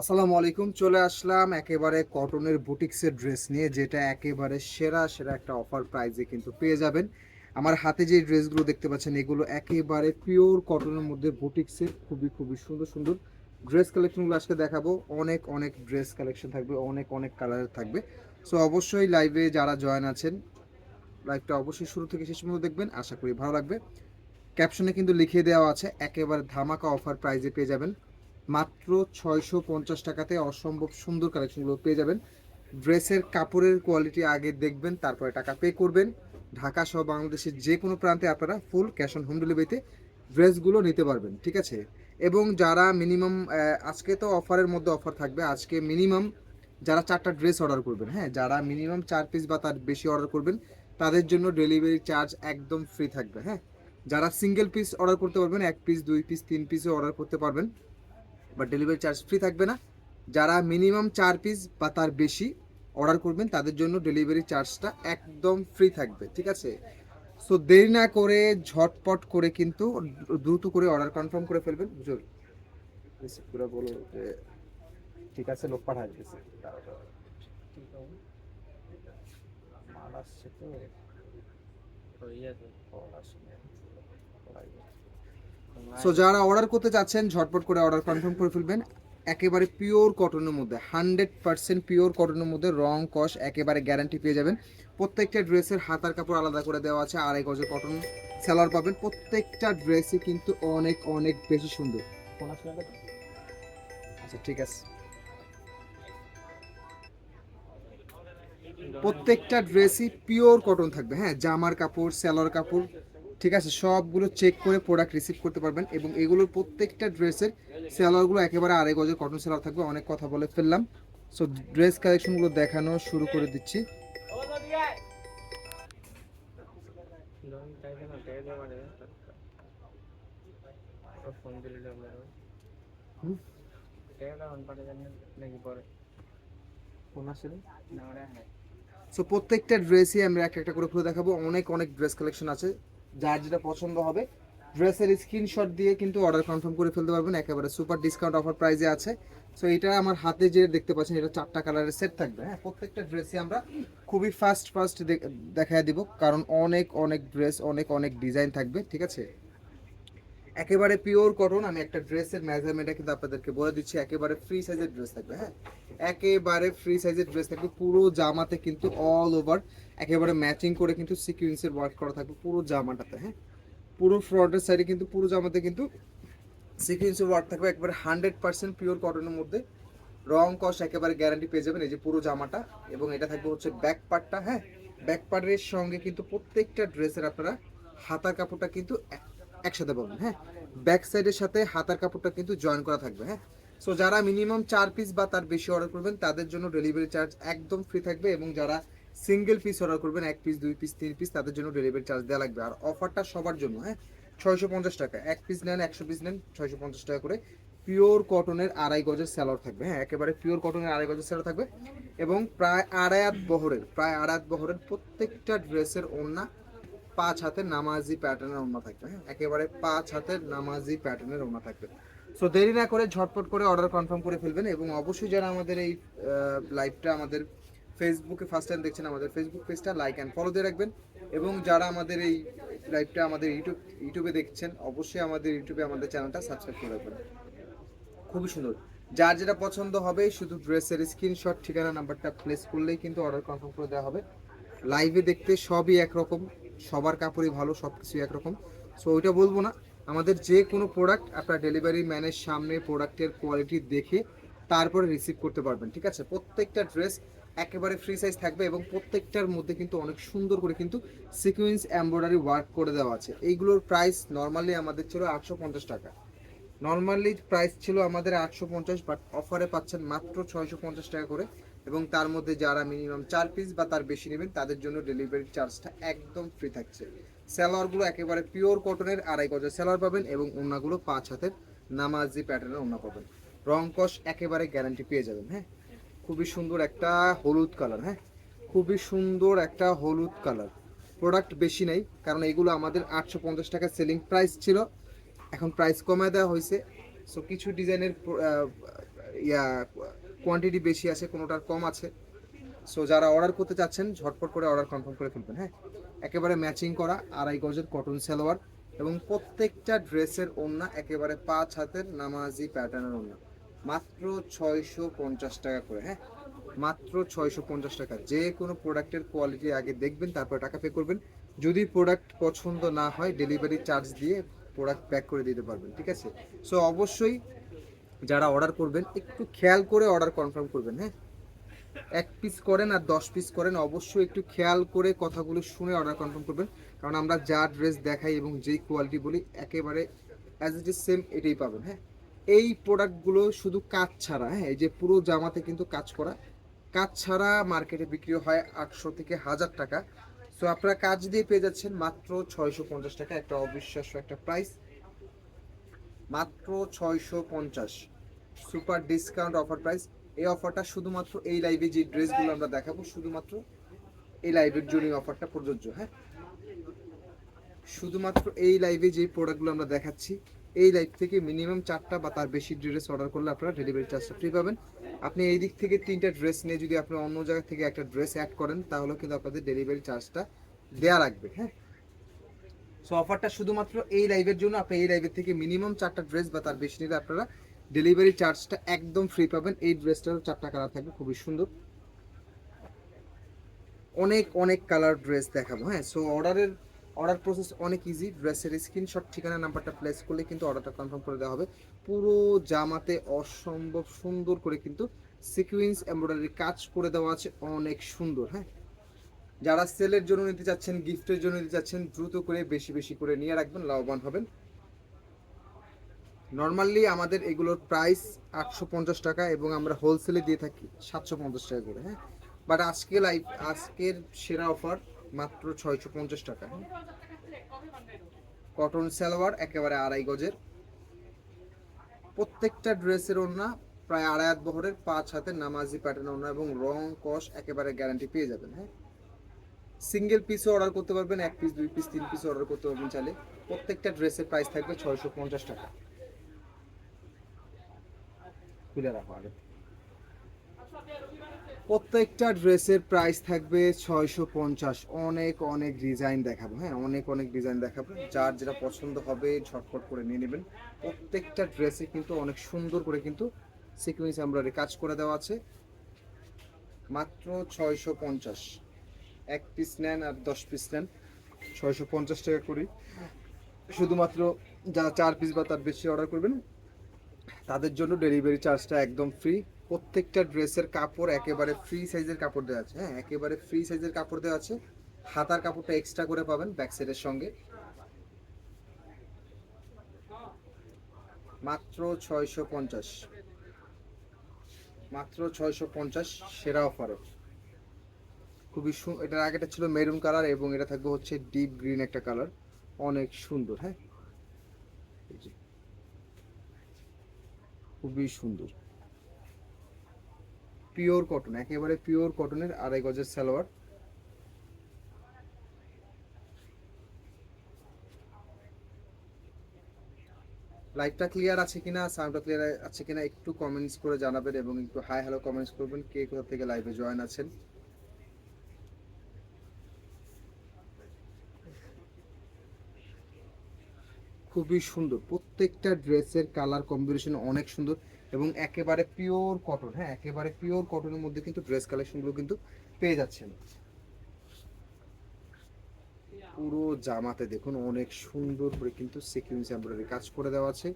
আসসালামু আলাইকুম, চলে আসলাম একেবারে কটনের বুটিক্সের ড্রেস নিয়ে, যেটা একেবারে সেরা সেরা একটা অফার প্রাইজে কিন্তু পেয়ে যাবেন। আমার হাতে যে ড্রেসগুলো দেখতে পাচ্ছেন, এগুলো একেবারে পিওর কটনের মধ্যে বুটিক্সের, খুবই খুবই সুন্দর সুন্দর ড্রেস কালেকশনগুলো আজকে দেখাবো। অনেক অনেক ড্রেস কালেকশন থাকবে, অনেক অনেক কালারের থাকবে। সো অবশ্যই লাইভে যারা জয়েন আছেন লাইভটা অবশ্যই শুরু থেকে শেষ পর্যন্ত দেখবেন। আশা করি ভালো লাগবে। ক্যাপশনে কিন্তু লিখিয়ে দেওয়া আছে, একেবারে ধামাকা অফার প্রাইজে পেয়ে যাবেন। মাত্র ছয়শো পঞ্চাশ টাকাতে অসম্ভব সুন্দর কালেকশনগুলো পেয়ে যাবেন। ড্রেসের কাপড়ের কোয়ালিটি আগে দেখবেন, তারপরে টাকা পে করবেন। ঢাকা সহ বাংলাদেশের যে কোনো প্রান্তে আপনারা ফুল ক্যাশ অন হোম ডেলিভারিতে ড্রেসগুলো নিতে পারবেন, ঠিক আছে? এবং যারা মিনিমাম আজকে তো অফারের মধ্যে অফার থাকবে, আজকে মিনিমাম যারা চারটা ড্রেস অর্ডার করবেন হ্যাঁ? যারা মিনিমাম চার পিস বা তার বেশি অর্ডার করবেন, তাদের জন্য ডেলিভারি চার্জ একদম ফ্রি থাকবে হ্যাঁ? যারা সিঙ্গেল পিস অর্ডার করতে পারবেন, এক পিস দুই পিস তিন পিসও অর্ডার করতে পারবেন। বা ডেলিভারি চার্জ ফ্রি থাকবে না। যারা মিনিমাম চার পিস বা তার বেশি অর্ডার করবেন তাদের জন্য ডেলিভারি চার্জটা একদম ফ্রি থাকবে ঠিক আছে? সো দেরি না করে ঝটপট করে কিন্তু দ্রুত করে অর্ডার কনফার্ম করে ফেলবেন। বুঝল রিসিভ করে বলো যে ঠিক আছে লোক পাঠা দিতেছে মাল আসছে তো। সো যারা অর্ডার করতে চাচ্ছেন ঝটপট করে অর্ডার কনফার্ম করে ফেলবেন। একেবারে পিওর কটনের মধ্যে হান্ড্রেড পার্সেন্ট পিওর কটনের মধ্যে রং কস একেবারে গ্যারান্টি পেয়ে যাবেন। প্রত্যেকটা ড্রেসের হাতার কাপড় আলাদা করে দেওয়া আছে আড়াই গজের কটন সেলার পাবেন। প্রত্যেকটা ড্রেসই কিন্তু অনেক অনেক বেশি সুন্দর। আচ্ছা ঠিক আছে। প্রত্যেকটা ড্রেসই পিওর কটন থাকবে। হ্যাঁ জামার কাপড় সেলার কাপড় ঠিক আছে, সবগুলো চেক করে প্রোডাক্ট রিসিভ করতে পারবেন এবং এগুলোর প্রত্যেকটা ড্রেসের সেলারগুলো একেবারে আড়াই গজের কটন সেলার থাকবে, অনেক কথা বলে ফেললাম। সো ড্রেস কালেকশনগুলো দেখানো শুরু করে দিচ্ছি। সো প্রত্যেকটা ড্রেসই আমরা একটা একটা করে খুলে দেখাবো। অনেক অনেক ড্রেস কালেকশন আছে। যার যেটা পছন্দ হবে। ড্রেসের স্ক্রিনশট দিয়ে কিন্তু অর্ডার কনফার্ম করে ফেলতে পারবেন। একেবারে সুপার ডিসকাউন্ট অফার প্রাইজে আছে। সো এটা আমার হাতে যে দেখতে পাচ্ছেন, এটা চারটা কালারের সেট থাকবে। হ্যাঁ প্রত্যেকটা ড্রেসই আমরা খুবই ফাস্ট ফাস্ট দেখায় দিব। কারণ অনেক অনেক ড্রেস অনেক অনেক ডিজাইন থাকবে, ঠিক আছে? একেবারে পিওর কটন আমি একটা ড্রেসের মেজারমেন্টটা কিন্তু আপনাদেরকে বলে দিচ্ছি। একেবারে ফ্রি সাইজের ড্রেস থাকবে হ্যাঁ? একেবারে ফ্রি সাইজের ড্রেস থাকবে, পুরো জামাতে কিন্তু অল ওভার একেবারে ম্যাচিং করে কিন্তু সিকুয়েন্সের ওয়ার্ক করা থাকবে পুরো জামাটাতে হ্যাঁ? পুরো ফ্রন্টের সাইডে কিন্তু, পুরো জামাতে কিন্তু সিকুয়েন্সের ওয়ার্ক থাকবে একবারে হান্ড্রেড পার্সেন্ট পিওর কটনের মধ্যে। রং কস একেবারে গ্যারান্টি পেয়ে যাবেন এই যে পুরো জামাটা এবং এটা থাকবে হচ্ছে ব্যাক পার্টটা হ্যাঁ? ব্যাক পার্টের সঙ্গে কিন্তু প্রত্যেকটা ড্রেসের আপনারা হাতার কাপড়টা কিন্তু এক- একসাথে পাবেন হ্যাঁ? ব্যাক সাইডের সাথে হাতার কাপড়টা কিন্তু জয়েন করা থাকবে হ্যাঁ? সো যারা মিনিমাম চার পিস বা তার বেশি অর্ডার করবেন, তাদের জন্য ডেলিভারি চার্জ একদম ফ্রি থাকবে এবং যারা সিঙ্গেল পিস অর্ডার করবেন, এক পিস দুই পিস তিন পিস তাদের জন্য ডেলিভারি চার্জ দেওয়া লাগবে। আর অফারটা সবার জন্য হ্যাঁ ছয়শো পঞ্চাশ টাকা। এক পিস নেন, একশো পিস নেন, ছয়শো পঞ্চাশ টাকা করে। পিওর কটনের আড়াই গজের স্যালোয়ার থাকবে হ্যাঁ একেবারে পিওর কটনের আড়াই গজের স্যালোয়ার থাকবে। এবং প্রায় আড়ায়াত বহরের, প্রায় আড়ায়াত বহরের প্রত্যেকটা ড্রেসের ওড়না পাঁচ হাতের নামাজি প্যাটার্নের ওড়না থাকবে হ্যাঁ একেবারে পাঁচ হাতের নামাজি প্যাটার্নের ওড়না থাকবে। সো দেরি না করে ঝটপট করে অর্ডার কনফার্ম করে ফেলবেন এবং অবশ্যই যারা আমাদের এই লাইভটা আমাদের ফেসবুকে ফার্স্ট টাইম দেখছেন আমাদের ফেসবুক পেজটা লাইক অ্যান্ড ফলো দিয়ে রাখবেন। এবং যারা আমাদের এই লাইভটা আমাদের ইউটিউব ইউটিউবে দেখছেন, অবশ্যই আমাদের ইউটিউবে আমাদের চ্যানেলটা সাবস্ক্রাইব করে রাখবেন। খুবই সুন্দর। যার যেটা পছন্দ হবে, শুধু ড্রেসের স্ক্রিনশট ঠিকানা নাম্বারটা প্লেস করলেই কিন্তু অর্ডার কনফার্ম করে দেওয়া হবে। লাইভে দেখতে সবই একরকম, সবার কাপড়ই ভালো সব কিছুই একরকম। সো ওইটা বলব না। আমাদের যে কোনো প্রোডাক্ট আপনার ডেলিভারি ম্যানের সামনে প্রোডাক্টের কোয়ালিটি দেখে তারপরে রিসিভ করতে পারবেন, ঠিক আছে? প্রত্যেকটা ড্রেস একেবারে ফ্রি সাইজ থাকবে এবং প্রত্যেকটার মধ্যে কিন্তু অনেক সুন্দর করে কিন্তু সিকুয়েন্স এমব্রয়ডারি ওয়ার্ক করে দেওয়া আছে। এইগুলোর প্রাইস নর্মালি আমাদের ছিল আটশো পঞ্চাশ টাকা। নর্মালি প্রাইস ছিল আমাদের আটশো পঞ্চাশ বাট অফারে পাচ্ছেন মাত্র ছয়শো পঞ্চাশ টাকা করে। এবং তার মধ্যে যারা মিনিমাম চার পিস বা তার বেশি নেবেন, তাদের জন্য ডেলিভারি চার্জটা একদম ফ্রি থাকছে। স্যালোয়ারগুলো একেবারে পিওর কটনের আড়াই গজের স্যালোয়ার পাবেন এবং ওনাগুলো পাঁচ হাতের নামাজি প্যাটার্নের ওনা পাবেন। রং কস একেবারে গ্যারান্টি পেয়ে যাবেন হ্যাঁ? খুবই সুন্দর একটা হলুদ কালার হ্যাঁ? খুবই সুন্দর একটা হলুদ কালার। প্রোডাক্ট বেশি নেই, কারণ এগুলো আমাদের আটশো পঞ্চাশ টাকা সেলিং প্রাইস ছিল। এখন প্রাইস কমায় দেওয়া হয়েছে। সো কিছু ডিজাইনের ইয়া কোয়ান্টিটি বেশি আছে, কোনোটার কম আছে। সো যারা অর্ডার করতে চাচ্ছেন, ঝটপট করে অর্ডার কনফার্ম করে ফেলবেন হ্যাঁ? একেবারে ম্যাচিং করা আড়াই গজের কটন সালোয়ার এবং প্রত্যেকটা ড্রেসের ওড়না একেবারে পাঁচ হাতের নামাজি প্যাটার্নের ওড়না। মাত্র ছয়শো পঞ্চাশ টাকা করে হ্যাঁ? মাত্র ছয়শো পঞ্চাশ টাকা। যে কোনো প্রোডাক্টের কোয়ালিটি আগে দেখবেন, তারপর টাকা পে করবেন। যদি প্রোডাক্ট পছন্দ না হয় ডেলিভারি চার্জ দিয়ে প্রোডাক্ট প্যাক করে দিতে পারবেন, ঠিক আছে? সো অবশ্যই যারা অর্ডার করবেন, একটু খেয়াল করে অর্ডার কনফার্ম করবেন হ্যাঁ? এক পিস করেন আর দশ পিস করেন, অবশ্যই একটু খেয়াল করে কথাগুলো শুনে অর্ডার কনফার্ম করবেন। কারণ আমরা যা ড্রেস দেখাই এবং যেই কোয়ালিটি বলি, একেবারে অ্যাজ ইট ইজ সেম এটাই পাবেন হ্যাঁ? এই প্রোডাক্টগুলো শুধু কাজ ছাড়া হ্যাঁ এই যে পুরো জামাতে কিন্তু কাজ করা। কাজ ছাড়া মার্কেটে বিক্রি হয় আটশো থেকে হাজার টাকা। সো আপনারা কাজ দিয়ে পেয়ে যাচ্ছেন মাত্র ছয়শো পঞ্চাশ টাকা, একটা অবিশ্বাস্য একটা প্রাইস মাত্র ছয়শো পঞ্চাশ। সুপার ডিসকাউন্ট অফার প্রাইস এই অফারটা শুধুমাত্র এই লাইভে যে ড্রেসগুলো আমরা দেখাবো, শুধুমাত্র এই লাইভের জন্যই অফারটা প্রযোজ্য হ্যাঁ। শুধুমাত্র এই লাইভে যে প্রোডাক্টগুলো আমরা দেখাচ্ছি এই লাইভ থেকে মিনিমাম চারটা বা তার বেশি ড্রেস অর্ডার করলে আপনারা ডেলিভারি চার্জটা ফ্রি পাবেন। আপনি এই দিক থেকে তিনটা ড্রেস নিয়ে যদি আপনি অন্য জায়গা থেকে একটা ড্রেস অ্যাড করেন, তাহলে কিন্তু আপনাদের ডেলিভারি চার্জটা দেয়া লাগবে হ্যাঁ? সো অফারটা শুধুমাত্র এই লাইভের জন্য, আপনি এই লাইভের থেকে মিনিমাম চারটা ড্রেস বা তার বেশি নিলে আপনারা ডেলিভারি চার্জটা একদম ফ্রি পাবেন। এই ড্রেসটারও চারটা কালার থাকবে, খুবই সুন্দর। অনেক অনেক কালার ড্রেস দেখাবো হ্যাঁ? সো অর্ডারের অর্ডার প্রসেস অনেক ইজি ড্রেসের স্ক্রিনশট ঠিকানা নাম্বারটা প্লেস করলে কিন্তু অর্ডারটা কনফার্ম করে দেওয়া হবে। পুরো জামাতে অসম্ভব সুন্দর করে কিন্তু সিকুয়েন্স এমব্রয়ডারি কাজ করে দেওয়া আছে, অনেক সুন্দর হ্যাঁ? যারা সেলের জন্য নিতে চাচ্ছেন গিফটের জন্য নিতে চাচ্ছেন, দ্রুত করে, বেশি বেশি করে নিয়ে রাখবেন, লাভবান হবেন। নর্মালি আমাদের এগুলোর প্রাইস আটশো পঞ্চাশ টাকা এবং আমরা হোলসেলে দিয়ে থাকি সাতশো পঞ্চাশ টাকা করে হ্যাঁ? বাট আজকে লাইভ আজকের সেরা অফার মাত্র ছয়শো পঞ্চাশ টাকা। কটন সালোয়ার, একেবারে আড়াই গজের। প্রত্যেকটা ড্রেসের ওড়না প্রায় আড়াই হাত বহরের, পাঁচ হাতে নামাজি প্যাটার্ন ওড়না এবং রং, কস একেবারে গ্যারান্টি পেয়ে যাবেন হ্যাঁ? সিঙ্গেল পিসও অর্ডার করতে পারবেন, এক পিস দুই পিস তিন পিস অর্ডার করতে পারবেন চাইলে। প্রত্যেকটা ড্রেসের প্রাইস থাকবে ছয়শো পঞ্চাশ টাকা। খুলে রাখো আগে। প্রত্যেকটা ড্রেসের প্রাইস থাকবে ছয়শো পঞ্চাশ। অনেক অনেক ডিজাইন দেখাবো হ্যাঁ? অনেক অনেক ডিজাইন দেখাবো। যার যেটা পছন্দ হবে, ঝটপট করে নিয়ে নেবেন। প্রত্যেকটা ড্রেসে কিন্তু অনেক সুন্দর করে কিন্তু সিকুয়েন্স এমব্রয়ডারি কাজ করে দেওয়া আছে। মাত্র ছয়শো পঞ্চাশ। এক পিস নেন আর দশ পিস নেন। ছয়শো পঞ্চাশ টাকা করি। শুধুমাত্র যারা চার পিস বা তার বেশি অর্ডার করবেন, তাদের জন্য ডেলিভারি চার্জটা একদম ফ্রি প্রত্যেকটা ড্রেসের কাপড় একেবারে ফ্রি সাইজের কাপড় দেওয়া আছে। হ্যাঁ একেবারে ফ্রি সাইজের কাপড় দেওয়া আছে। হাতার কাপড়টা এক্সট্রা করে পাবেন ব্যাক সাইডের সঙ্গে। মাত্র ছয়শো পঞ্চাশ। মাত্র ছয়শো পঞ্চাশ সেরা অফারে খুবই এটার আগেটা ছিল মেরুন কালার এবং এটা থাকবে হচ্ছে ডিপ গ্রিন একটা কালার অনেক সুন্দর হ্যাঁ? খুবই সুন্দর। পিওর কটন, একেবারে পিওর কটনের আড়াই গজের সালোয়ার। লাইভটা ক্লিয়ার আছে কিনা সাউন্ডটা ক্লিয়ার আছে কিনা একটু কমেন্টস করে জানাবেন এবং একটু হাই হ্যালো কমেন্টস করবেন, কে কোথা থেকে লাইভে জয়েন আছেন। খুবই সুন্দর, প্রত্যেকটা ড্রেসের কালার কম্বিনেশন অনেক সুন্দর। এবং একেবারে পিওর কটন হ্যাঁ একেবারে পিওর কটনের মধ্যে কিন্তু ড্রেস কালেকশনগুলো কিন্তু পেয়ে যাচ্ছেন। পুরো জামাতে দেখুন, অনেক সুন্দর করে কিন্তু সিকুয়েন্স এমব্রয়ডারি কাজ করে দেওয়া আছে।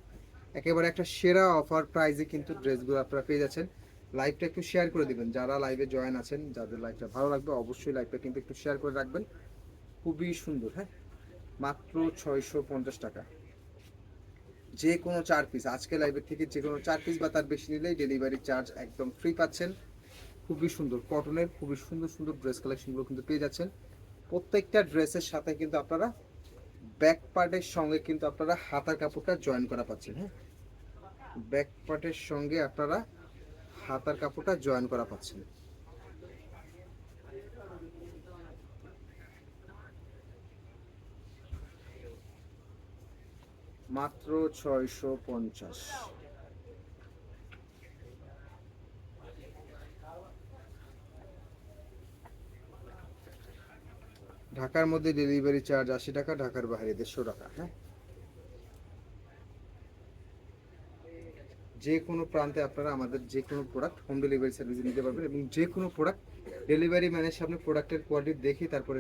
একেবারে একটা সেরা অফার প্রাইজে কিন্তু ড্রেসগুলো আপনারা পেয়ে যাচ্ছেন। লাইভটা একটু শেয়ার করে দিবেন। যারা লাইভে জয়েন আছেন, যাদের লাইভটা ভালো লাগবে, অবশ্যই লাইভটা কিন্তু একটু শেয়ার করে রাখবেন। খুবই সুন্দর হ্যাঁ? মাত্র ছয়শো পঞ্চাশ টাকা। যে কোনো চার পিস আজকে লাইভের থেকে যে কোনো চার পিস বা তার বেশি নিলেই ডেলিভারি চার্জ একদম ফ্রি পাচ্ছেন। খুবই সুন্দর কটনের খুবই সুন্দর সুন্দর ড্রেস কালেকশনগুলো কিন্তু পেয়ে যাচ্ছেন। প্রত্যেকটা ড্রেসের সাথে কিন্তু আপনারা ব্যাক পার্টের সঙ্গে কিন্তু আপনারা হাতার কাপড়টা জয়েন করা পাচ্ছেন হ্যাঁ? ব্যাক পার্টের সঙ্গে আপনারা হাতার কাপড়টা জয়েন করা পাচ্ছেন। মাত্র ছয়শো পঞ্চাশ। ঢাকার মধ্যে ডেলিভারি চার্জ আশি টাকা, ঢাকার বাইরে দেড়শো টাকা হ্যাঁ? যে কোনো প্রান্তে আপনারা আমাদের যে কোনো প্রোডাক্ট হোম ডেলিভারি সার্ভিস নিতে পারবেন এবং যে কোনো প্রোডাক্ট ডেলিভারি ম্যানের সামনে প্রোডাক্টের কোয়ালিটি দেখে তারপরে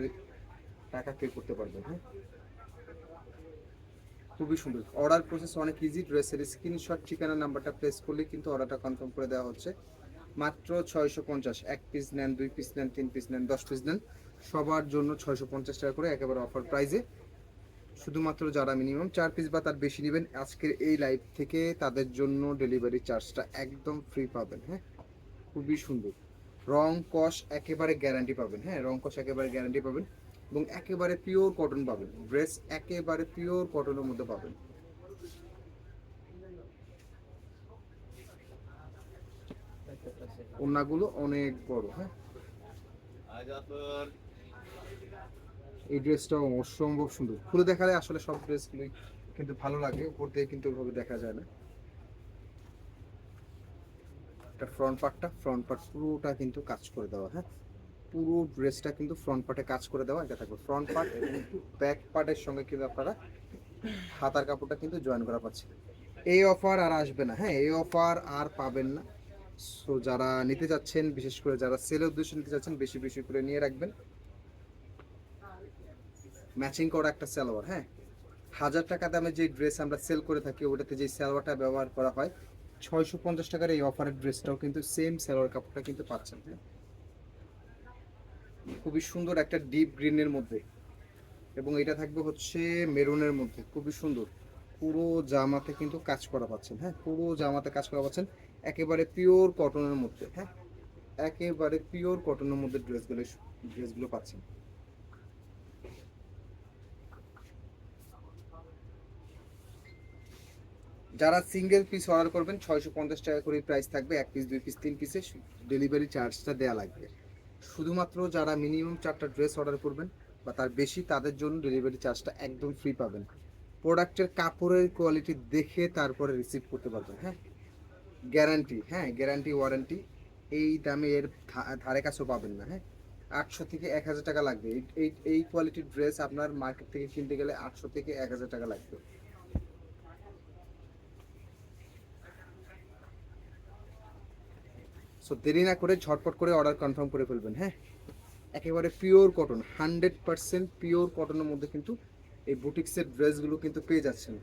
টাকা পে করতে পারবেন হ্যাঁ? খুবই সুন্দর। অর্ডার প্রসেস অনেক ইজি ড্রেসের স্ক্রিনশট ঠিকানা নাম্বারটা প্লেস করলে কিন্তু অর্ডারটা কনফার্ম করে দেওয়া হচ্ছে। মাত্র ছয়শো পঞ্চাশ, এক পিস নেন, দুই পিস নেন, তিন পিস নেন, দশ পিস নেন, সবার জন্য ছয়শো পঞ্চাশ টাকা করে একেবারে অফার প্রাইজে শুধুমাত্র যারা মিনিমাম চার পিস বা তার বেশি নেবেন, আজকের এই লাইভ থেকে তাদের জন্য ডেলিভারি চার্জটা একদম ফ্রি পাবেন হ্যাঁ? খুবই সুন্দর। রং কস একেবারে গ্যারান্টি পাবেন হ্যাঁ? রং কস একেবারে গ্যারান্টি পাবেন। এবং একেবারে পিওর কটন পাবেন। ড্রেস একেবারে পিওর কটনের মধ্যে পাবেন। ওনাগুলো অনেক বড় হ্যাঁ। এই ড্রেসটা অসম্ভব সুন্দর। খুলে দেখালে আসলে সব ড্রেসগুলোই কিন্তু ভালো লাগে। উপর থেকে কিন্তু ওভাবে দেখা যায় না। এটা ফ্রন্ট পার্টটা ফ্রন্ট পার্ট পুরোটা কিন্তু কাজ করে দেওয়া হ্যাঁ। পুরো ড্রেসটা কিন্তু ফ্রন্ট পার্টে কাজ করে দেওয়া, এটা থাকবে ফ্রন্ট পার্ট এবং ব্যাক পার্টের সঙ্গে কিন্তু আপনারা হাতার কাপড়টা কিন্তু জয়েন করা পাচ্ছেন। এই অফার আর আসবে না হ্যাঁ এই অফার আর পাবেন না। সো যারা নিতে যাচ্ছেন বিশেষ করে যারা সেলের উদ্দেশ্যে নিতে যাচ্ছেন বেশি বেশি করে নিয়ে রাখবেন। ম্যাচিং করা একটা সালোয়ার হ্যাঁ। হাজার টাকা দামে যে ড্রেস আমরা সেল করে থাকি, ওটাতে যে সালোয়ারটা ব্যবহার করা হয়, ছয়শো পঞ্চাশ টাকার এই অফারের ড্রেসটাও কিন্তু সেম সালোয়ার কাপড়টা কিন্তু পাচ্ছেন হ্যাঁ। খুবই সুন্দর একটা ডিপ গ্রিনের মধ্যে। এবং এটা থাকবে হচ্ছে মেরুনের মধ্যে, খুবই সুন্দর। পুরো জামাতে কিন্তু কাজ করা পাচ্ছেন হ্যাঁ? পুরো জামাতে কাজ করা পাচ্ছেন, একেবারে পিওর কটনের মধ্যে হ্যাঁ? একেবারে পিওর কটনের মধ্যে ড্রেসগুলো ড্রেসগুলো পাচ্ছেন। যারা সিঙ্গেল পিস অর্ডার করবেন, ছয়শো পঞ্চাশ টাকা করে প্রাইস থাকবে, এক পিস দুই পিস তিন পিসে ডেলিভারি চার্জটা দেওয়া লাগবে। শুধুমাত্র যারা মিনিমাম চারটা ড্রেস অর্ডার করবেন বা তার বেশি তাদের জন্য ডেলিভারি চার্জটা একদম ফ্রি পাবেন। প্রোডাক্টের কাপড়ের কোয়ালিটি দেখে তারপরে রিসিভ করতে পারবেন হ্যাঁ? গ্যারান্টি হ্যাঁ গ্যারান্টি ওয়ারেন্টি এই দামে এর ধারে কাছেও পাবেন না হ্যাঁ? আটশো থেকে এক হাজার টাকা লাগবে। এই এই কোয়ালিটির ড্রেস আপনার মার্কেট থেকে কিনতে গেলে আটশো থেকে এক হাজার টাকা লাগবে। সো দেরি না করে ঝটপট করে অর্ডার কনফার্ম করে ফেলবেন হ্যাঁ? একেবারে pure cotton hundred percent pure কটনের মধ্যে কিন্তু এই বুটিক্সের ড্রেসগুলো কিন্তু পেয়ে যাচ্ছেন।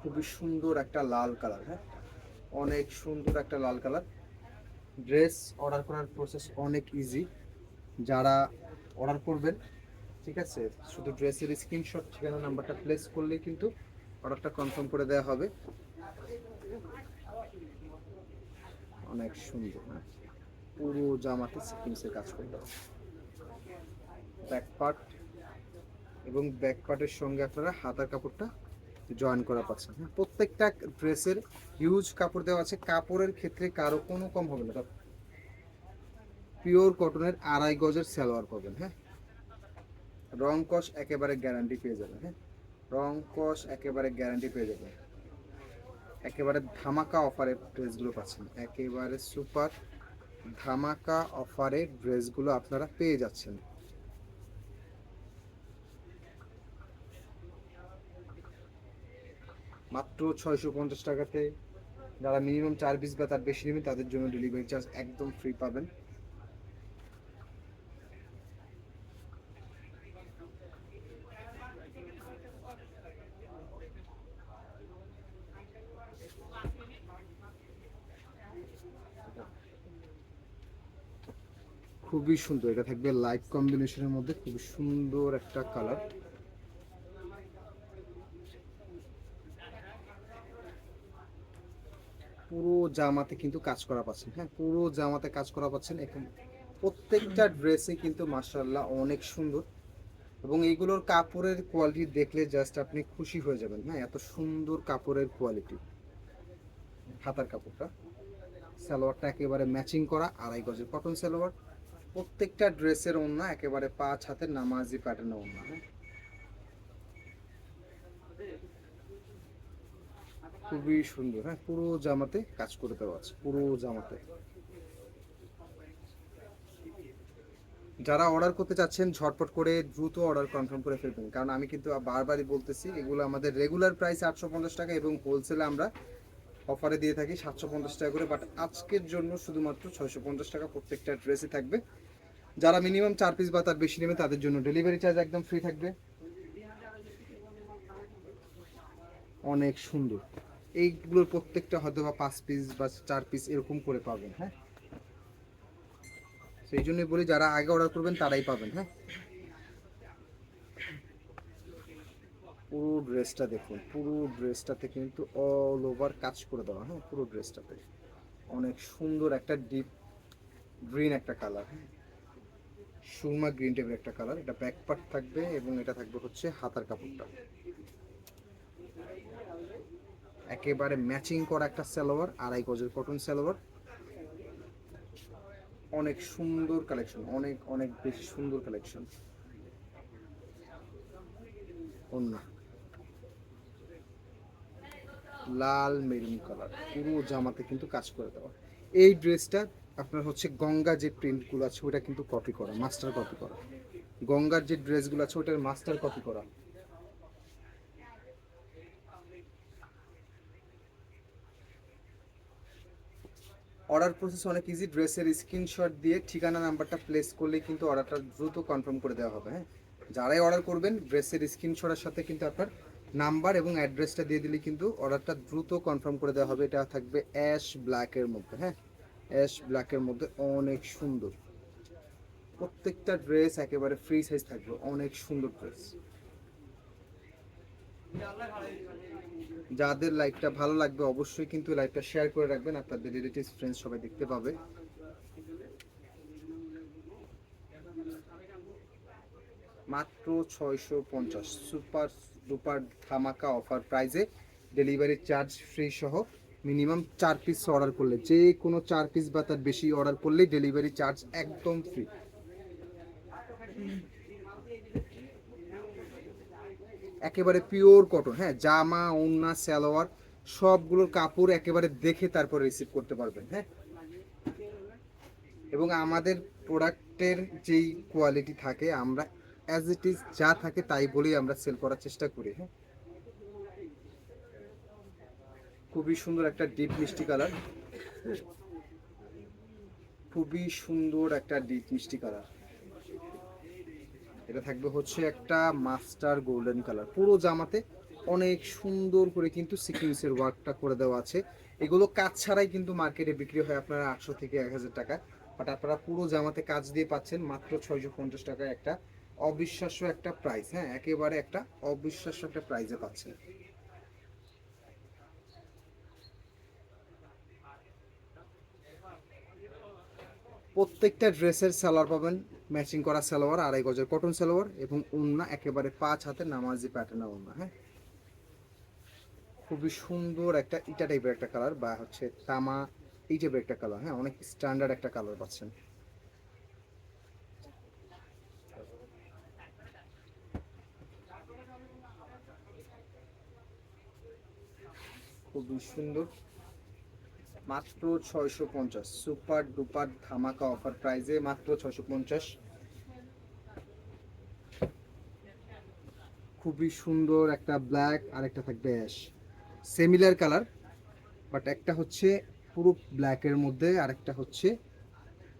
খুবই সুন্দর একটা লাল কালার হ্যাঁ? অনেক সুন্দর একটা লাল কালার। ড্রেস অর্ডার করার প্রসেস অনেক ইজি যারা অর্ডার করবেন, ঠিক আছে? শুধু ড্রেসের স্ক্রিনশট ঠিকানা নাম্বারটা প্লেস করলেই কিন্তু অর্ডারটা কনফার্ম করে দেওয়া হবে। অনেক সুন্দর হ্যাঁ। পুরো জামাতে সিকিমসের কাজ করে দেওয়া। ব্যাক পার্ট এবং ব্যাক পার্টের সঙ্গে আপনারা হাতার কাপড়টা জয়েন করা পাচ্ছেন হ্যাঁ। প্রত্যেকটা ড্রেসের হিউজ কাপড় দেওয়া আছে। কাপড়ের ক্ষেত্রে কারও কোনো কম হবে না। পিওর কটনের আড়াই গজের সালোয়ার পাবেন হ্যাঁ। রং কস একেবারে গ্যারান্টি পেয়ে যাবেন হ্যাঁ। রং কস একেবারে গ্যারান্টি পেয়ে যাবেন একেবারে ধামাকা অফারে ড্রেসগুলো পাচ্ছেন। একেবারে সুপার ধামাকা অফারে ড্রেসগুলো আপনারা পেয়ে যাচ্ছেন। মাত্র ছয়শো পঞ্চাশ টাকাতে যারা মিনিমাম চার পিস বা তার বেশি নেবেন, তাদের জন্য ডেলিভারি চার্জ একদম ফ্রি পাবেন। খুবই সুন্দর। এটা থাকবে লাইট কম্বিনেশনের মধ্যে খুবই সুন্দর একটা কালার। পুরো জামাতে কিন্তু কাজ করা পাচ্ছেন হ্যাঁ? পুরো জামাতে কাজ করা পাচ্ছেন। এখন প্রত্যেকটা ড্রেসে কিন্তু মার্শাল্লাহ অনেক সুন্দর। এবং এইগুলোর কাপড়ের কোয়ালিটি দেখলে জাস্ট আপনি খুশি হয়ে যাবেন হ্যাঁ? এত সুন্দর কাপড়ের কোয়ালিটি হাতার কাপড়টা। সালোয়ারটা একেবারে ম্যাচিং করা, আড়াই গজের কটন সালোয়ার। প্রত্যেকটা ড্রেসের অন্য একেবারে পাঁচ হাতের নামাজি প্যাটার্নের অন্য হ্যাঁ? খুবই সুন্দর হ্যাঁ? পুরো জামাতে কাজ করে দেওয়া আছে, পুরো জামাতে। যারা অর্ডার করতে চাচ্ছেন, ঝটপট করে দ্রুত অর্ডার কনফার্ম করে ফেলবেন। কারণ আমি কিন্তু বারবারই বলতেছি, এগুলো আমাদের রেগুলার প্রাইস আটশো পঞ্চাশ টাকা এবং হোলসেলে আমরা অফারে দিয়ে থাকি সাতশো পঞ্চাশ টাকা করে। বাট আজকের জন্য শুধুমাত্র ছয়শো পঞ্চাশ টাকা প্রত্যেকটা ড্রেসে থাকবে। যারা মিনিমাম চার পিস বা তার বেশি নেবে, তাদের জন্য ডেলিভারি চার্জ একদম ফ্রি থাকবে। অনেক সুন্দর। এইগুলোর প্রত্যেকটা হয়তো বা পাঁচ পিস বা চার পিস এরকম করে পাবেন হ্যাঁ? সেই জন্যই বলি, যারা আগে অর্ডার করবেন, তারাই পাবেন হ্যাঁ? পুরো ড্রেসটা দেখুন, পুরো ড্রেসটাতে কিন্তু অল ওভার কাজ করে দেওয়া হ্যাঁ? পুরো ড্রেসটাতে অনেক সুন্দর একটা ডিপ গ্রিন একটা কালার সুরমা গ্রিন টাইপের একটা কালার। এটা ব্যাক পার্ট থাকবে এবং এটা থাকবে হচ্ছে হাতার কাপড়টা। একেবারে ম্যাচিং করা একটা সালোয়ার, আড়াই গজের কটন সালোয়ার। অনেক সুন্দর কালেকশন অনেক অনেক বেশি সুন্দর কালেকশন অন্য। লাল মেরুন কালার পুরো জামাতে কিন্তু কাজ করে দেওয়া। এই ড্রেসটা আপনার হচ্ছে গঙ্গা যে প্রিন্টগুলো আছে ওটা কিন্তু কপি করা মাস্টার কপি করা। গঙ্গার যে ড্রেসগুলো আছে ওটার মাস্টার কপি করা। অর্ডার প্রসেস অনেক ইজি ড্রেসের স্ক্রিনশট দিয়ে ঠিকানা নাম্বারটা প্লেস করলেই কিন্তু অর্ডারটা দ্রুত কনফার্ম করে দেওয়া হবে হ্যাঁ? যারাই অর্ডার করবেন, ড্রেসের স্ক্রিনশটের সাথে কিন্তু আপনার নাম্বার এবং অ্যাড্রেসটা দিয়ে দিলে কিন্তু অর্ডারটা দ্রুত কনফার্ম করে দেওয়া হবে। এটা থাকবে অ্যাশ ব্ল্যাকের মধ্যে হ্যাঁ? অ্যাশ ব্ল্যাকের মধ্যে অনেক সুন্দর। প্রত্যেকটা ড্রেস একেবারে ফ্রি সাইজ থাকবে, অনেক সুন্দর ড্রেস। যাদের লাইভটা ভালো লাগবে অবশ্যই কিন্তু লাইভটা শেয়ার করে রাখবেন, আপনাদের রিলেটিভস ফ্রেন্ডস সবাই দেখতে পাবে। মাত্র ছয়শো পঞ্চাশ। সুপার ডুপার ধামাকা অফার প্রাইজে ডেলিভারি চার্জ ফ্রি সহ মিনিমাম চার পিস অর্ডার করলে, যে কোনো চার পিস বা তার বেশি অর্ডার করলেই ডেলিভারি চার্জ একদম ফ্রি একেবারে পিওর কটন হ্যাঁ জামা ওন্না সালোয়ার, সবগুলোর কাপড় একেবারে দেখে তারপরে রিসিভ করতে পারবেন হ্যাঁ। এবং আমাদের প্রোডাক্টের যেই কোয়ালিটি থাকে, আমরা অ্যাজ ইট ইজ যা থাকে তাই বলেই আমরা সেল করার চেষ্টা করি হ্যাঁ। খুবই সুন্দর একটা ডিপ মিষ্টি কালার খুবই সুন্দর একটা ডিপ মিষ্টি কালার এটা থাকবে হচ্ছে একটা মাস্টার গোল্ডেন কালার পুরো জামাতে অনেক সুন্দর করে কিন্তু সিকুয়েন্সের ওয়ার্কটা করে দেওয়া আছে। এগুলো কাজ ছাড়াই কিন্তু মার্কেটে বিক্রি হয় আপনারা আটশো থেকে এক হাজার টাকা। বাট আপনারা পুরো জামাতে কাজ দিয়ে পাচ্ছেন মাত্র ছয়শো পঞ্চাশ টাকায় একটা অবিশ্বাস্য একটা প্রাইস হ্যাঁ একেবারে একটা অবিশ্বাস্য একটা প্রাইসে পাচ্ছেন। প্রত্যেকটা ড্রেসের সালোয়ার পাবেন ম্যাচিং করা সালোয়ার, আড়াই গজের কটন সালোয়ার এবং উন্না একেবারে পাঁচ হাতে নামাজি প্যাটার্নের উন্না হ্যাঁ? খুবই সুন্দর একটা ইটা টাইপের একটা কালার বা হচ্ছে তামা এই টাইপের একটা কালার হ্যাঁ? অনেক স্ট্যান্ডার্ড একটা কালার পাচ্ছেন। খুবই সুন্দর। মাত্র ছয়শো পঞ্চাশ। সুপার ডুপার ধামাকা অফার প্রাইজে মাত্র ছয়শো পঞ্চাশ। খুবই সুন্দর একটা ব্ল্যাক আর একটা থাকবে অ্যাশ। সেমিলার কালার বাট একটা হচ্ছে পুরো ব্ল্যাকের মধ্যে আর একটা হচ্ছে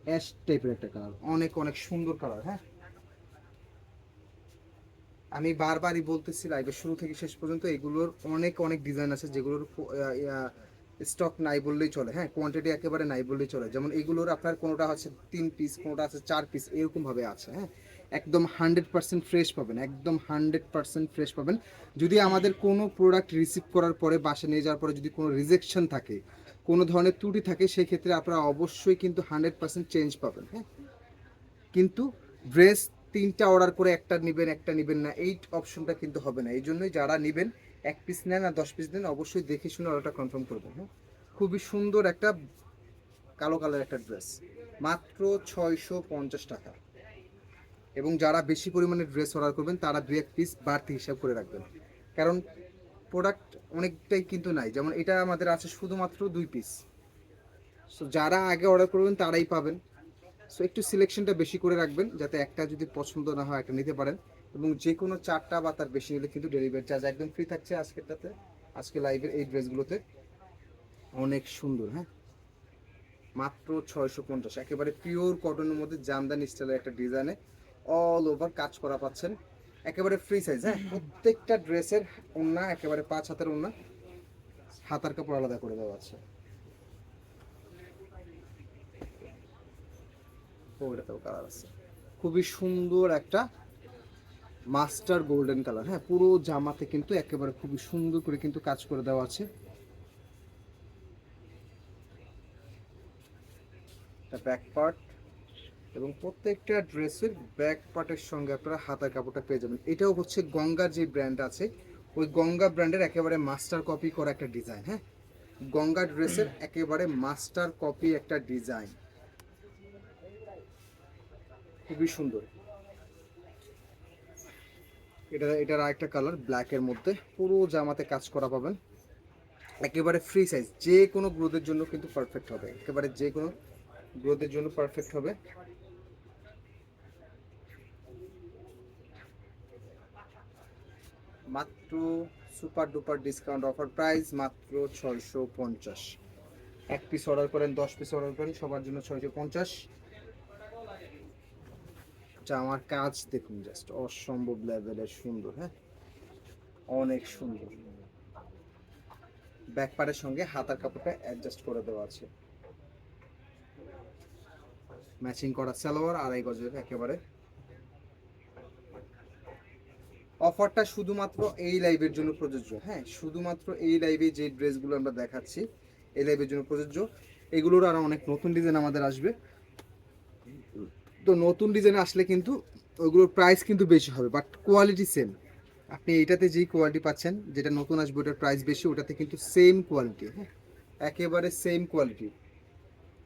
অ্যাশ টাইপের একটা কালার অনেক অনেক সুন্দর কালার হ্যাঁ? আমি বারবারই বলতেছি লাইভের শুরু থেকে শেষ পর্যন্ত এগুলোর অনেক অনেক ডিজাইন আছে যেগুলোর স্টক নাই বললেই চলে হ্যাঁ? কোয়ান্টিটি একেবারে নাই বললেই চলে। যেমন এগুলোর আপনার কোনোটা হচ্ছে তিন পিস কোনোটা আছে চার পিস এরকমভাবে আছে হ্যাঁ? একদম হান্ড্রেড পার্সেন্ট ফ্রেশ পাবেন, একদম হান্ড্রেড পার্সেন্ট ফ্রেশ পাবেন। যদি আমাদের কোনো প্রোডাক্ট রিসিভ করার পরে বাসে নিয়ে যাওয়ার পরে যদি কোনো রিজেকশন থাকে, কোনো ধরনের ত্রুটি থাকে সেই ক্ষেত্রে আপনারা অবশ্যই কিন্তু হান্ড্রেড পার্সেন্ট চেঞ্জ পাবেন হ্যাঁ? কিন্তু ড্রেস তিনটা অর্ডার করে একটা নেবেন একটা নেবেন না, এই অপশনটা কিন্তু হবে না। এই জন্যই যারা নেবেন এক পিস নেন আর দশ পিস নেন অবশ্যই দেখে শুনে অর্ডারটা কনফার্ম করবেন হ্যাঁ? খুবই সুন্দর একটা কালো কালার একটা ড্রেস মাত্র ছয়শো পঞ্চাশ টাকা। এবং যারা বেশি পরিমাণে ড্রেস অর্ডার করবেন, তারা দু এক পিস বাড়তি হিসাব করে রাখবেন। কারণ প্রোডাক্ট অনেকটাই কিন্তু নাই, যেমন এটা আমাদের আছে শুধুমাত্র দুই পিস সো যারা আগে অর্ডার করবেন, তারাই পাবেন। সো একটু সিলেকশনটা বেশি করে রাখবেন, যাতে একটা যদি পছন্দ না হয়, একটা নিতে পারেন। এবং যে কোনো চারটা বা তার বেশি হলে কিন্তু ডেলিভারি চার্জ একদম ফ্রি থাকছে আজকেরটাতে আজকে লাইভের এই ড্রেসগুলোতে। অনেক সুন্দর হ্যাঁ? মাত্র ছয়শো পঞ্চাশ। একেবারে পিওর কটনের মধ্যে জামদানি স্টাইলের একটা ডিজাইনে অল ওভার কাজ করা পাচ্ছেন। একেবারে ফ্রি সাইজ হ্যাঁ? প্রত্যেকটা ড্রেসের ওন্না একেবারে পাঁচ হাতের ওন্না হাতার কাপড় আলাদা করে দেওয়া আছে। খুবই সুন্দর একটা মাস্টার গোল্ডেন কালার। হ্যাঁ পুরো জামাতে কিন্তু একেবারে খুবই সুন্দর করে কিন্তু কাজ করে দেওয়া আছে। ব্যাক পার্ট এবং প্রত্যেকটা ড্রেসের ব্যাক পার্টের সঙ্গে আপনারা হাতার কাপড়টা পেয়ে যাবেন। এটাও হচ্ছে গঙ্গার যে ব্র্যান্ড আছে, ওই গঙ্গা ব্র্যান্ডের একেবারে মাস্টার কপি করা একটা ডিজাইন হ্যাঁ? গঙ্গা ড্রেসের একেবারে মাস্টার কপি একটা ডিজাইন খুবই সুন্দর। এটা, এটার আরেকটা কালার ব্ল্যাকের মধ্যে। পুরো জামাতে কাজ করা পাবেন। একেবারে ফ্রি সাইজ যে কোনো গ্রোথের জন্য কিন্তু পারফেক্ট হবে। একেবারে যে কোনো গ্রোথের জন্য পারফেক্ট হবে। মাত্র super duper discount offer price মাত্র ছয়শো পঞ্চাশ। এক পিস অর্ডার করেন, দশ পিস অর্ডার করেন, সবার জন্য ছয়শো পঞ্চাশ। আমার কাজ দেখুন জাস্ট অসম্ভব লেভেলের সুন্দর হ্যাঁ? অনেক সুন্দর। ব্যাকপারের সঙ্গে হাতার কাপড়টা অ্যাডজাস্ট করে দেওয়া আছে। ম্যাচিং করা সালোয়ার, আড়াই গজের একেবারে। অফারটা শুধুমাত্র এই লাইভের জন্য প্রযোজ্য হ্যাঁ? শুধুমাত্র এই লাইভে যে ড্রেসগুলো আমরা দেখাচ্ছি, এই লাইভের জন্য প্রযোজ্য। এগুলোর আরও অনেক নতুন ডিজাইন আমাদের আসবে। তো নতুন ডিজাইন আসলে কিন্তু ওইগুলোর প্রাইস কিন্তু বেশি হবে বাট কোয়ালিটি সেম আপনি এইটাতে যেই কোয়ালিটি পাচ্ছেন, যেটা নতুন আসবে, ওটার প্রাইস বেশি, ওটাতে কিন্তু সেম কোয়ালিটি হ্যাঁ? একেবারে সেম কোয়ালিটি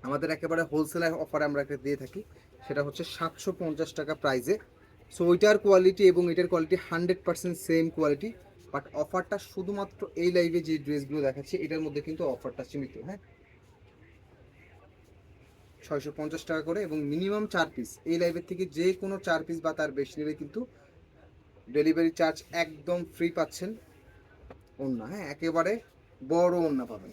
আমাদের একেবারে হোলসেল অফারে আমরা একটা দিয়ে থাকি, সেটা হচ্ছে সাতশো পঞ্চাশ টাকা প্রাইসে সো ওইটার কোয়ালিটি এবং এটার quality hundred percent same quality but অফারটা শুধুমাত্র এই লাইভে যে ড্রেসগুলো দেখাচ্ছে, এটার মধ্যে কিন্তু অফারটা সীমিত হ্যাঁ? ছয়শো পঞ্চাশ টাকা করে এবং মিনিমাম চার পিস এই লাইভের থেকে যে কোনো চার পিস বা তার বেশি নিলে কিন্তু ডেলিভারি চার্জ একদম ফ্রি পাচ্ছেন ওন্না হ্যাঁ একেবারে বড় ওন্না পাবেন।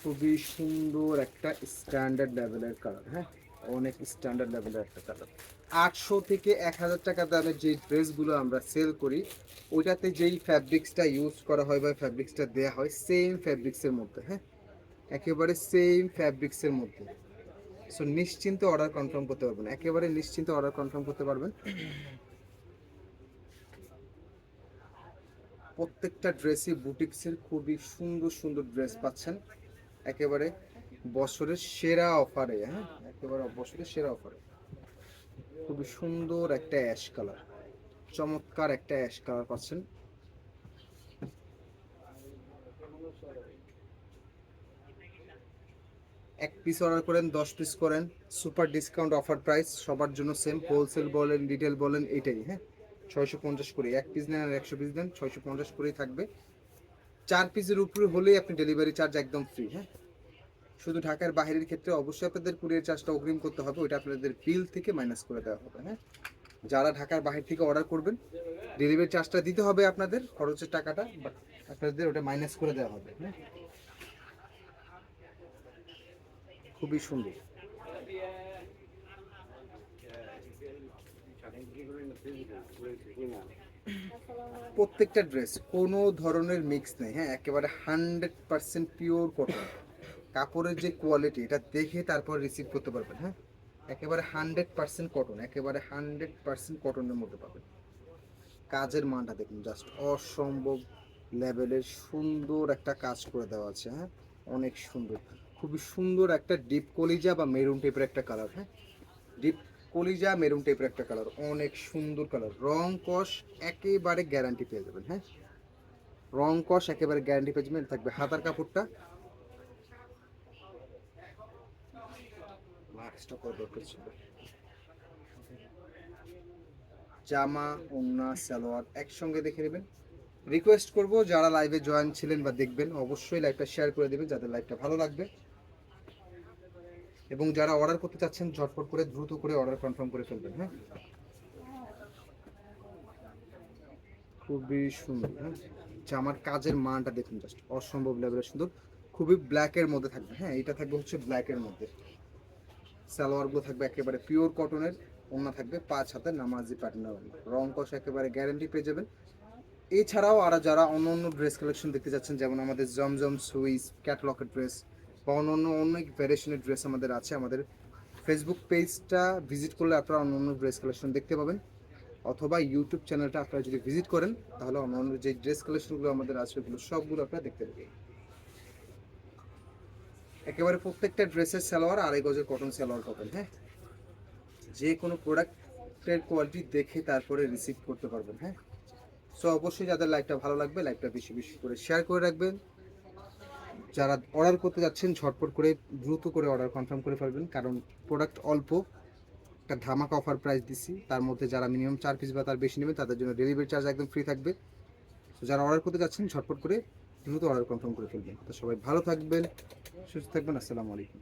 খুবই সুন্দর একটা স্ট্যান্ডার্ড লেভেলের কালার হ্যাঁ। অনেক স্ট্যান্ডার্ড লেভেলের একটা কালার আটশো থেকে এক হাজার টাকা দামের যে ড্রেসগুলো আমরা সেল করি, ওইটাতে যেই ফ্যাব্রিক্সটা ইউজ করা হয় বা ফ্যাব্রিক্সটা দেওয়া হয় সেম ফ্যাব্রিক্সের মধ্যে হ্যাঁ? একেবারে সেম ফ্যাব্রিক্সের মধ্যে। সো নিশ্চিন্তে অর্ডার কনফার্ম করতে পারবেন একেবারে নিশ্চিন্তে অর্ডার কনফার্ম করতে পারবেন। প্রত্যেকটা ড্রেসই বুটিক্সের খুবই সুন্দর সুন্দর ড্রেস পাচ্ছেন। একেবারে বছরের সেরা অফারে হ্যাঁ? একেবারে বছরের সেরা অফারে। খুবই সুন্দর একটা অ্যাশ কালার, চমৎকার একটা অ্যাশ কালার পাচ্ছেন। এক পিস অর্ডার করেন, দশ পিস করেন সুপার ডিসকাউন্ট অফার প্রাইস সবার জন্য সেম হোলসেল বলেন রিটেল বলেন, এটাই হ্যাঁ? ছয়শো পঞ্চাশ করে এক পিস নেন আর একশো পিস নেন ছয়শো পঞ্চাশ করেই থাকবে। চার পিসের উপরে হলেই আপনি ডেলিভারি চার্জ একদম ফ্রি হ্যাঁ? শুধু ঢাকার বাইরের ক্ষেত্রে অবশ্যই আপনাদের কুরিয়ার চার্জটা অগ্রিম করতে হবে, ওইটা আপনাদের বিল থেকে মাইনাস করে দেওয়া হবে হ্যাঁ? যারা ঢাকার বাইরে থেকে অর্ডার করবেন ডেলিভারি চার্জটা দিতে হবে আপনাদের, খরচের টাকাটা আপনাদের ওটা মাইনাস করে দেওয়া হবে হ্যাঁ? খুবই সুন্দর। প্রত্যেকটা ড্রেস কোনো ধরনের মিক্স নেই হ্যাঁ? একেবারে হান্ড্রেড পার্সেন্ট পিওর কটন কাপড়ের যে কোয়ালিটি এটা দেখে তারপর রিসিভ করতে পারবেন হ্যাঁ? একেবারে হান্ড্রেড পার্সেন্ট কটন একেবারে হান্ড্রেড পার্সেন্ট কটনের মধ্যে পাবেন। কাজের মানটা দেখুন জাস্ট অসম্ভব লেভেলের সুন্দর একটা কাজ করে দেওয়া আছে হ্যাঁ? অনেক সুন্দর। খুবই সুন্দর একটা ডিপ কলিজা বা মেরুন টাইপের একটা কালার হ্যাঁ? ডিপ কলিজা মেরুন টাইপের একটা কালার অনেক সুন্দর কালার রং কষ একেবারে গ্যারান্টি পেয়ে যাবেন হ্যাঁ? রং কষ একেবারে গ্যারান্টি পেয়ে যাবেন, থাকবে হাতার কাপড়টা লাক্সটা কত দরকার ছিল। জামা ওন্না সালোয়ার একসঙ্গে দেখে নেবেন। রিকোয়েস্ট করব, যারা লাইভে জয়েন ছিলেন বা দেখবেন, অবশ্যই লাইভটা শেয়ার করে দেবেন যাদের লাইভটা ভালো লাগবে। এবং যারা অর্ডার করতে চাচ্ছেন, ঝটপট করে, দ্রুত করে অর্ডার কনফার্ম করে ফেলবেন হ্যাঁ? খুবই সুন্দর হ্যাঁ? জামার কাজের মানটা দেখুন জাস্ট অসম্ভব লেভেলের সুন্দর। খুবই ব্ল্যাকের মধ্যে থাকবে হ্যাঁ? এটা থাকবে হচ্ছে ব্ল্যাকের মধ্যে। সালোয়ারগুলো থাকবে একেবারে পিওর কটনের ওনা থাকবে পাঁচ হাতের নামাজি প্যাটার্নের রং কষ একেবারে গ্যারান্টি পেয়ে যাবেন। এছাড়াও আর যারা অন্য অন্য ড্রেস কালেকশন দেখতে যাচ্ছেন, যেমন আমাদের জমজম সুইস ক্যাটলকের ড্রেস বা অন্য অন্য অনেক ভ্যারিয়েশনের ড্রেস আমাদের আছে, আমাদের ফেসবুক পেজটা ভিজিট করলে আপনারা অন্য অন্য ড্রেস কালেকশন দেখতে পাবেন। অথবা ইউটিউব চ্যানেলটা আপনারা যদি ভিজিট করেন, তাহলে অন্য অন্য যে ড্রেস কালেকশনগুলো আমাদের আছে, ওগুলো সবগুলো আপনারা দেখতে পাবেন। একেবারে প্রত্যেকটা ড্রেসের সালোয়ার আড়াই গজের কটন সালোয়ার পাবেন হ্যাঁ? যে কোনো প্রোডাক্টের কোয়ালিটি দেখে তারপরে রিসিভ করতে পারবেন হ্যাঁ? সো অবশ্যই যাদের লাইকটা ভালো লাগবে লাইকটা বেশি বেশি করে শেয়ার করে রাখবেন। যারা অর্ডার করতে যাচ্ছেন, ঝটপট করে, দ্রুত করে অর্ডার কনফার্ম করে ফেলবেন। কারণ প্রোডাক্ট অল্প, একটা ধামাকা অফার প্রাইস দিচ্ছি তার মধ্যে যারা মিনিমাম চার পিস বা তার বেশি নেবেন, তাদের জন্য ডেলিভারি চার্জ একদম ফ্রি থাকবে। যারা অর্ডার করতে যাচ্ছেন, ঝটপট করে দ্রুত অর্ডার কনফার্ম করে ফেলবেন। তো সবাই ভালো থাকবেন সুস্থ থাকবেন আসসালামু আলাইকুম।